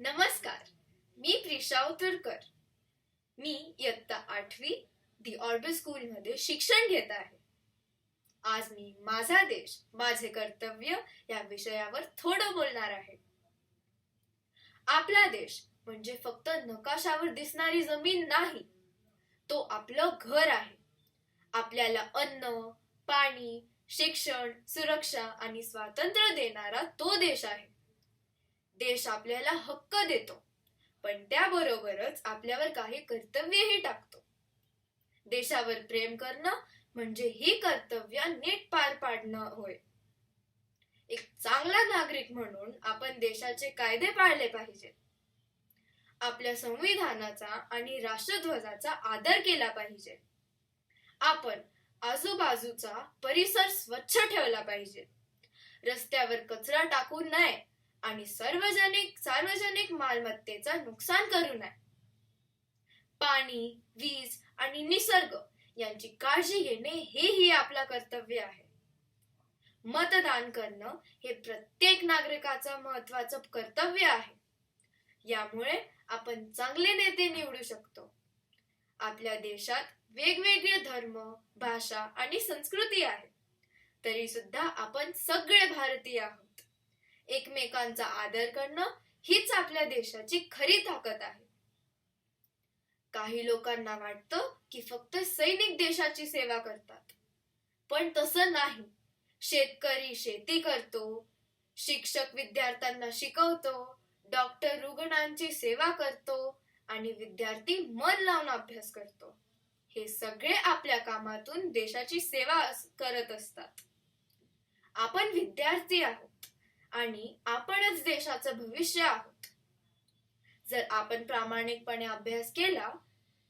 नमस्कार मी प्रिशा उतरकर. मी इयत्ता आठवी दी ऑर्बिट स्कूलमध्ये शिक्षण घेत आहे. आज मी माझा देश माझे कर्तव्य या विषयावर थोडं बोलणार आहे. आपला देश म्हणजे फक्त नकाशावर दिसणारी जमीन नाही तो आपलं घर आहे. आपल्याला अन्न पाणी शिक्षण सुरक्षा आणि स्वातंत्र्य देणारा तो देश आहे. देश आपल्याला हक्क देतो. पण त्याबरोबरच आपल्यावर काही कर्तव्यही टाकतो. देशावर प्रेम करणं म्हणजे ही कर्तव्य नीट पार पाडणं होय. एक चांगला नागरिक म्हणून आपण देशाचे कायदे पाळले पाहिजे आपल्या संविधानाचा आणि राष्ट्रध्वजाचा आदर केला पाहिजे. आपण आजूबाजूचा परिसर स्वच्छ ठेवला पाहिजे. रस्त्यावर कचरा टाकू नये आणि सार्वजनिक सार्वजनिक मालमत्तेचा नुकसान करू नये. पाणी वीज आणि निसर्ग यांची काळजी घेणे हेही आपलं कर्तव्य आहे. मतदान करणं हे प्रत्येक नागरिकाचं महत्वाचं कर्तव्य आहे. यामुळे आपण चांगले नेते निवडू शकतो. आपल्या देशात वेगवेगळे धर्म भाषा आणि संस्कृती आहे. तरी सुद्धा आपण सगळे भारतीय आहोत. एकमेकांचा आदर करणं हीच आपल्या देशाची खरी ताकद आहे. काही लोकांना वाटतं की फक्त सैनिक देशाची सेवा करतात. पण तसं नाही. शेतकरी शेती करतो शिक्षक विद्यार्थ्यांना शिकवतो डॉक्टर रुग्णांची सेवा करतो आणि विद्यार्थी मन लावून अभ्यास करतो. हे सगळे आपल्या कामातून देशाची सेवा अस- करत असतात. आपण विद्यार्थी आहोत. आणि आपणच देशाचं भविष्य आहोत. जर आपण प्रामाणिकपणे अभ्यास केला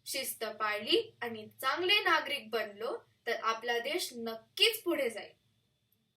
शिस्त पाळली आणि चांगले नागरिक बनलो तर आपला देश नक्कीच पुढे जाईल.